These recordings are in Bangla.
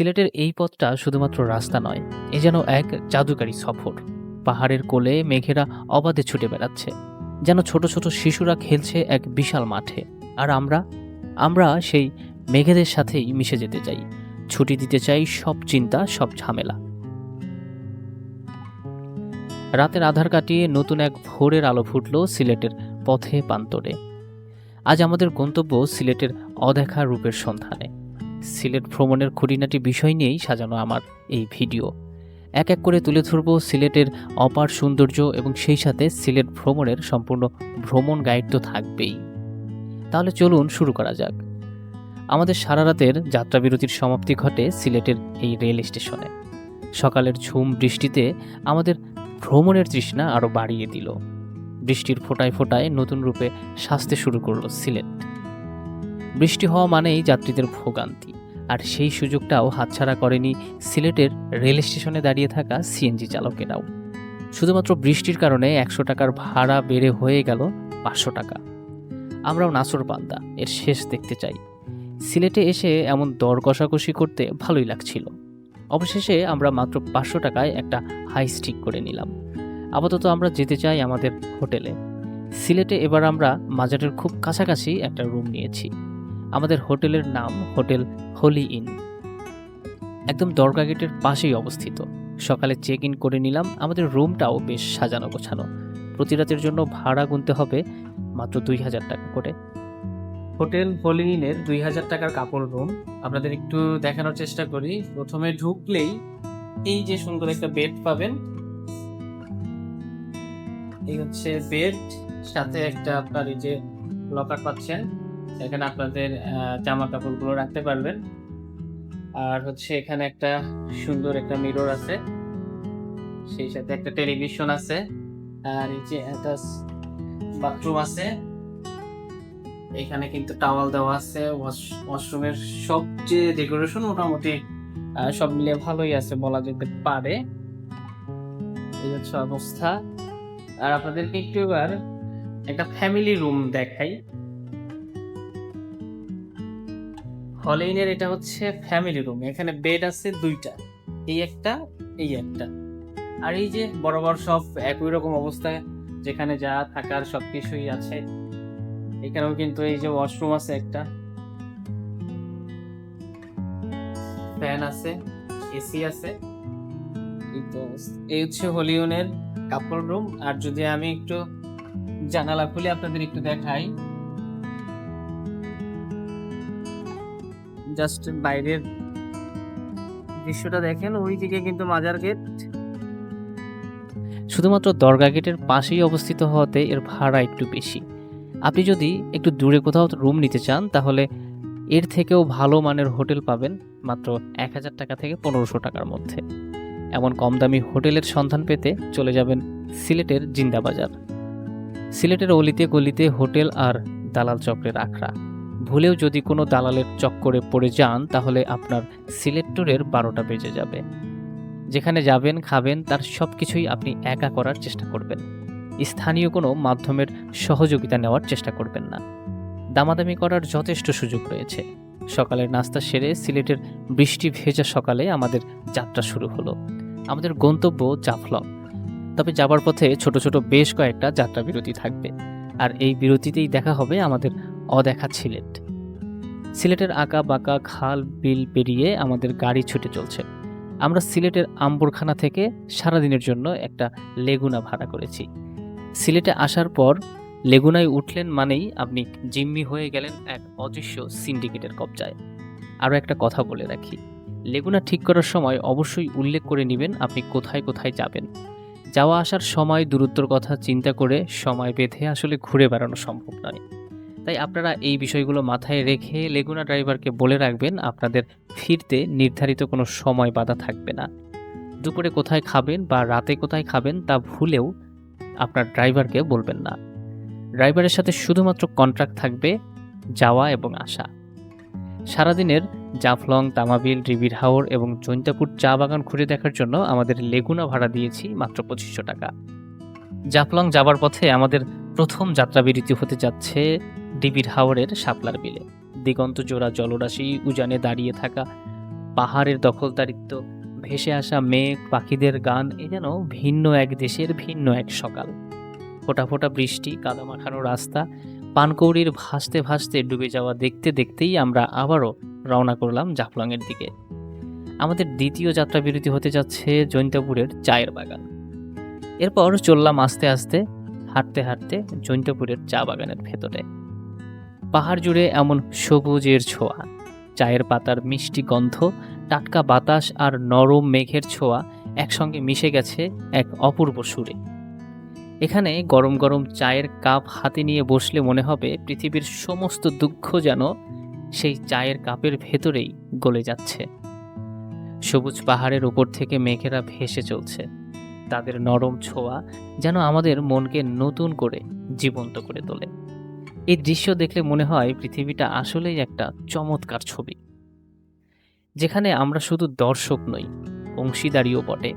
সিলেটের এই পথটা শুধুমাত্র রাস্তা নয়, এ যেন এক জাদুকারী সফর। পাহাড়ের কোলে মেঘেরা অবাধে ছুটে বেড়াচ্ছে, যেন ছোট ছোট শিশুরা খেলছে এক বিশাল মাঠে। আর আমরা আমরা সেই মেঘেদের সাথেই মিশে যেতে চাই। ছুটি দিতে চাই সব চিন্তা, সব ঝামেলা। রাতের আধার কাটিয়ে নতুন এক ভোরের আলো ফুটল সিলেটের পথে প্রান্তরে। আজ আমাদের গন্তব্য সিলেটের অদেখা রূপের সন্ধানে। সিলেট ভ্রমণের খুঁটিনাটি বিষয় নিয়েই সাজানো আমার এই ভিডিও। এক এক করে তুলে ধরব সিলেটের অপার সৌন্দর্য এবং সেই সাথে সিলেট ভ্রমণের সম্পূর্ণ ভ্রমণ গাইড তো থাকবেই। তাহলে চলুন শুরু করা যাক। আমাদের সারা রাতের যাত্রাবিরতির সমাপ্তি ঘটে সিলেটের এই রেল স্টেশনে। সকালের ঝুম বৃষ্টিতে আমাদের ভ্রমণের তৃষ্ণা আরও বাড়িয়ে দিল। বৃষ্টির ফোঁটায় ফোঁটায় নতুন রূপে সাজতে শুরু করল সিলেট। বৃষ্টি হওয়া মানেই যাত্রীদের ভোগান্তি। আর সেই সুযোগটাও হাতছাড়া করেনি সিলেটের রেল স্টেশনে দাঁড়িয়ে থাকা সিএনজি চালকেরাও। শুধুমাত্র বৃষ্টির কারণে একশো টাকার ভাড়া বেড়ে হয়ে গেল পাঁচশো টাকা। আমরাও নাসর বান্দা এর শেষ দেখতে চাই। সিলেটে এসে এমন দর কষাকষি করতে ভালোই লাগছিল। অবশেষে আমরা মাত্র পাঁচশো টাকায় একটা হাই স্টিক করে নিলাম। আপাতত আমরা যেতে চাই আমাদের হোটেলে। সিলেটে এবার আমরা মাজারের খুব কাছাকাছি একটা রুম নিয়েছি। আমাদের হোটেলের নাম হোটেল হোলি ইন। একদম দরগা গেটের পাশেই অবস্থিত। সকালে চেক ইন করে নিলাম, আমাদের রুমটাও বেশ সাজানো গোছানো। প্রতি রাতের জন্য ভাড়া গুনতে হবে মাত্র দুই হাজার টাকা করে। হোটেল হোলি ইনের দুই হাজার টাকার কাপড় রুম আপনাদের একটু দেখানোর চেষ্টা করি। প্রথমে ঢুকলেই এই যে সুন্দর একটা বেড পাবেন। এই হচ্ছে বেড সাথে একটা আপনার এই যে লকার পাচ্ছেন। এখানে আপনাদের জামা কাপড়গুলো রাখতে পারবেন। আর হচ্ছে এখানে একটা সুন্দর একটা মিরর আছে। সেই সাথে একটা টেলিভিশন আছে। আর যে একটা বাথরুম আছে। এখানে কিন্তু টাওয়াল দেওয়া আছে। ওয়াশরুমের সব যে ডেকোরেশন মোটামুটি সব মিলিয়ে ভালোই আছে বলা যেতে পারে। এই হচ্ছে অবস্থা। আর আপনাদেরকে একটু এবার একটা ফ্যামিলি রুম দেখাই। হলিনের এটা হচ্ছে ফ্যামিলি রুম, এখানে বেড আছে দুইটা, এই একটা এই একটা। আর এই যে বরাবর সব একই রকম অবস্থায় যেখানে যা থাকার সব কিছুই আছে, এখানেও কিন্তু এই যে ওয়াশরুম আছে একটা। ফ্যান আছে, এসি আছে তো এই হচ্ছে হলিউনের কাপড় রুম আর যদি আমি একটু জানালা খুলে আপনাদের একটু দেখাই। জাস্ট বাইরের দৃশ্যটা দেখেন, ওই দিকে কিন্তু মাজার গেট শুধুমাত্র দরগা গেটের পাশেই অবস্থিত হওয়াতে এর ভাড়া একটু বেশি। আপনি যদি একটু দূরে কোথাও রুম নিতে চান, তাহলে এর থেকেও ভালো মানের হোটেল পাবেন মাত্র এক হাজার টাকা থেকে পনেরোশো টাকার মধ্যে। এমন কম দামি হোটেলের সন্ধান পেতে চলে যাবেন সিলেটের জিন্দাবাজার সিলেটের অলিতে গলিতে হোটেল আর দালাল চক্রের আখড়া। ভুলেও যদি কোনো দালালের চক্করে পড়ে যান, তাহলে আপনার সিলেট ট্যুরের বারোটা বেজে যাবে। যেখানে যাবেন, খাবেন, তার সব কিছুই আপনি একা করার চেষ্টা করবেন। স্থানীয় কোনো মাধ্যমের সহযোগিতা নেওয়ার চেষ্টা করবেন না। দামাদামি করার যথেষ্ট সুযোগ রয়েছে। সকালের নাস্তা সেরে সিলেটের বৃষ্টি ভেজা সকালে আমাদের যাত্রা শুরু হলো। আমাদের গন্তব্য জাফলং। তবে যাবার পথে ছোট ছোট বেশ কয়েকটা যাত্রা বিরতি থাকবে। আর এই বিরতিতেই দেখা হবে আমাদের অদেখা সিলেট। সিলেটের আঁকা বাঁকা খাল, বিল পেরিয়ে আমাদের গাড়ি ছুটে চলছে। আমরা সিলেটের আম্বরখানা থেকে সারাদিনের জন্য একটা লেগুনা ভাড়া করেছি। সিলেটে আসার পর লেগুনায় উঠলেন মানেই আপনি জিম্মি হয়ে গেলেন এক অদৃশ্য সিন্ডিকেটের কবজায়। আরও একটা কথা বলে রাখি, লেগুনা ঠিক করার সময় অবশ্যই উল্লেখ করে নেবেন আপনি কোথায় কোথায় যাবেন। যাওয়া আসার সময় দূরত্বর কথা চিন্তা করে সময় বেঁধে আসলে ঘুরে বেড়ানো সম্ভব নয়। তাই আপনারা এই বিষয়গুলো মাথায় রেখে লেগুনা ড্রাইভারকে বলে রাখবেন, আপনাদের ফিরতে নির্ধারিত কোনো সময় বাধা থাকবে না। দুপুরে কোথায় খাবেন বা রাতে কোথায় খাবেন তা ভুলেও আপনার ড্রাইভারকে বলবেন না। ড্রাইভারের সাথে শুধুমাত্র কন্ট্রাক্ট থাকবে যাওয়া এবং আসা। সারাদিনের জাফলং, তামাবিল, রিবির হাওর এবং জৈন্তাপুর চা বাগান ঘুরে দেখার জন্য আমাদের লেগুনা ভাড়া দিয়েছি মাত্র পঁচিশশো টাকা। জাফলং যাবার পথে আমাদের প্রথম যাত্রাবিরতি হতে যাচ্ছে ডিবির হাওরের শাপলার বিলে। দিগন্ত জোড়া জলরাশি উজানে দাঁড়িয়ে থাকা, পাহাড়ের দখলদারিত্ব, ভেসে আসা মেঘ, পাখিদের গান, এ যেন ভিন্ন এক দেশের ভিন্ন এক সকাল। ফোটা ফোঁটা বৃষ্টি, কাদা মাখানো রাস্তা, পানকৌড়ির ভাসতে ভাসতে ডুবে যাওয়া দেখতে দেখতেই আমরা আবারও রওনা করলাম জাফলংয়ের দিকে। আমাদের দ্বিতীয় যাত্রা বিরতি হতে যাচ্ছে জৈন্তপুরের চায়ের বাগান। এরপর চললাম আস্তে আস্তে হাঁটতে হাঁটতে জৈন্তপুরের চা বাগানের ভেতরে। পাহাড় জুড়ে এমন সবুজের ছোঁয়া, চায়ের পাতার মিষ্টি গন্ধ, টাটকা বাতাস আর নরম মেঘের ছোঁয়া একসঙ্গে মিশে গেছে এক অপূর্ব সুরে। এখানে গরম গরম চায়ের কাপ হাতে নিয়ে বসলে মনে হবে পৃথিবীর সমস্ত দুঃখ যেন সেই চায়ের কাপের ভেতরেই গলে যাচ্ছে। সবুজ পাহাড়ের উপর থেকে মেঘেরা ভেসে চলছে। তাদের নরম ছোঁয়া যেন আমাদের মনকে নতুন করে জীবন্ত করে তোলে। এই দৃশ্য দেখলে মনে হয় পৃথিবীটা আসলেই একটা চমৎকার ছবি। যেখানে আমরা শুধু দর্শক নই, অংশীদারিও বটে।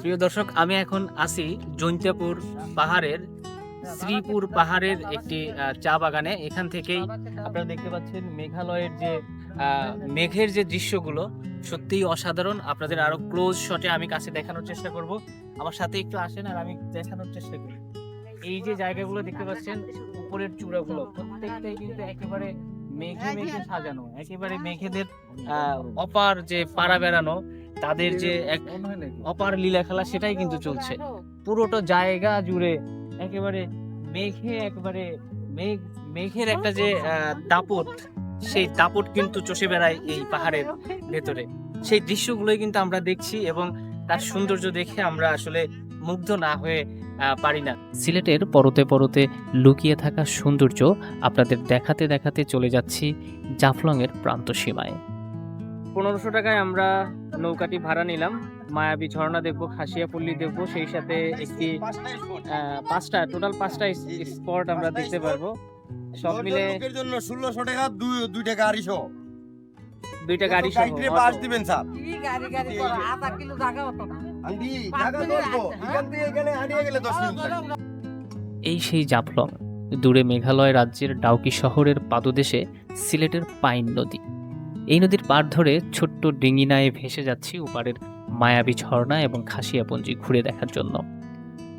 প্রিয় দর্শক, আমি এখন আছি জৈন্তাপুর পাহাড়ের, শ্রীপুর পাহাড়ের একটি চা বাগানে। এখান থেকেই আপনারা দেখতে পাচ্ছেন মেঘালয়ের যে মেঘের যে দৃশ্যগুলো সত্যিই অসাধারণ। আপনাদের আরও ক্লোজ শটে আমি কাছে দেখানোর চেষ্টা করব। আমার সাথে একটু আসেন আর আমি দেখানোর চেষ্টা করি। এই যে জায়গাগুলো দেখতে পাচ্ছেন, উপরের চূড়াগুলো, প্রত্যেকটাই কিন্তু একেবারে মেঘে মেঘে সাজানো, একেবারে মেঘেদের অপার যে পাড়া বেড়ানো, তাদের যে এক অপার লীলা খেলা সেটাই কিন্তু চলছে। পুরোটা জায়গা জুড়ে একেবারে মেঘে, একেবারে মেঘ, মেঘের একটা যে দাপট সেই দাপট কিন্তু চষে বেড়ায় এই পাহাড়ের ভেতরে। সেই দৃশ্যগুলোই কিন্তু আমরা দেখছি এবং তার সৌন্দর্য দেখে আমরা আসলে মুগ্ধ না হয়ে পারি না। সিলেটের পরতে পরতে লুকিয়ে থাকা সৌন্দর্য আপনাদের দেখাতে দেখাতে চলে যাচ্ছি জাফলংয়ের প্রান্ত সীমায়। পনেরোশো টাকায় আমরা নৌকাটি ভাড়া নিলাম। মায়াবী ঝর্ণা দেখব খাসিয়া পল্লী দেখব সেই সাথে একটি পাঁচটা টোটাল পাঁচটা স্পট আমরা দেখতে পারব। সব মিলে লোকের জন্য ষোলোশো টাকা দুই দুইটা গাড়ি সহ দুইটা গাড়ি সহ গাড়িতে বাস দিবেন স্যার। কি গাড়ি গাড়ি করো? আধা কিলো জায়গা হতো ধরবো হ্যাঁ? এখান থেকে এখানে হারিয়ে গেলে দশ মিনিট এই সেই জাফলং দূরে মেঘালয় রাজ্যের ডাউকি শহরের পাদদেশে সিলেটের পাইন নদী। এই নদীর পার ধরে ছোট্ট ডিঙিনায় ভেসে যাচ্ছি ওপারের মায়াবী ঝর্ণা এবং খাসিয়াপঞ্জি ঘুরে দেখার জন্য।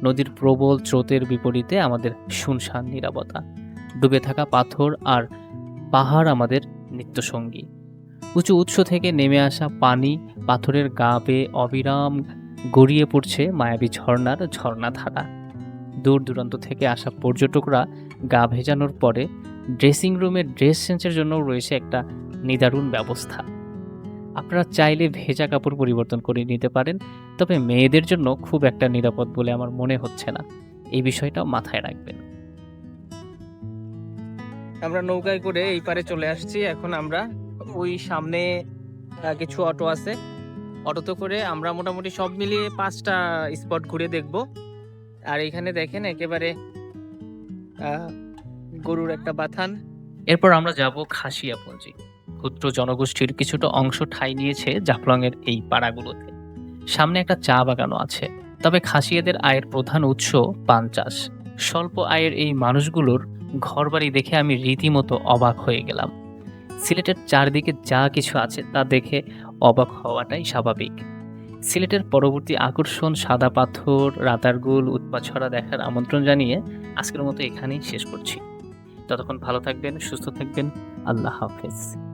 নদীর প্রবল স্রোতের বিপরীতে আমাদের শুনশান নিরাপত্তা। ডুবে থাকা পাথর আর পাহাড় আমাদের নিত্যসঙ্গী। উঁচু উৎস থেকে নেমে আসা পানি পাথরের গা বেয়ে অবিরাম গড়িয়ে পড়ছে মায়াবী ঝর্ণার ঝর্ণাধারা দূর দূরান্ত থেকে আসা পর্যটকরা গা ভেজানোর পরে ড্রেসিং রুমে ড্রেস চেঞ্জের জন্য রয়েছে একটা নিদারুণ ব্যবস্থা। আপনারা চাইলে ভেজা কাপড় পরিবর্তন করে নিতে পারেন, তবে মেয়েদের জন্য খুব একটা নিরাপদ বলে আমার মনে হচ্ছে না। এই বিষয়টাও মাথায় রাখবেন। আমরা নৌকায় করে এই পারে চলে আসছি। এখন আমরা ওই সামনে কিছু অটো আছে। অটোতে করে আমরা মোটামুটি সব মিলিয়ে পাঁচটা স্পট ঘুরে দেখব। আর এখানে দেখেন একেবারে গরুর একটা বাথান। এরপর আমরা যাব খাসিয়াপঞ্জি। ক্ষুদ্র জনগোষ্ঠীর কিছুটা অংশ ঠাঁই নিয়েছে জাফলংয়ের এই পাড়াগুলোতে। সামনে একটা চা বাগানও আছে। তবে খাসিয়াদের আয়ের প্রধান উৎস পান চাষ। স্বল্প আয়ের এই মানুষগুলোর ঘরবাড়ি দেখে আমি রীতিমতো অবাক হয়ে গেলাম। সিলেটের চারদিকে যা কিছু আছে তা দেখে অবাক হওয়াটাই স্বাভাবিক। সিলেটের পরবর্তী আকর্ষণ সাদা পাথর, রাতারগুল উৎপাছড়া দেখার আমন্ত্রণ জানিয়ে আজকের মতো এখানেই শেষ করছি। ততক্ষণ ভালো থাকবেন, সুস্থ থাকবেন। আল্লাহ হাফেজ।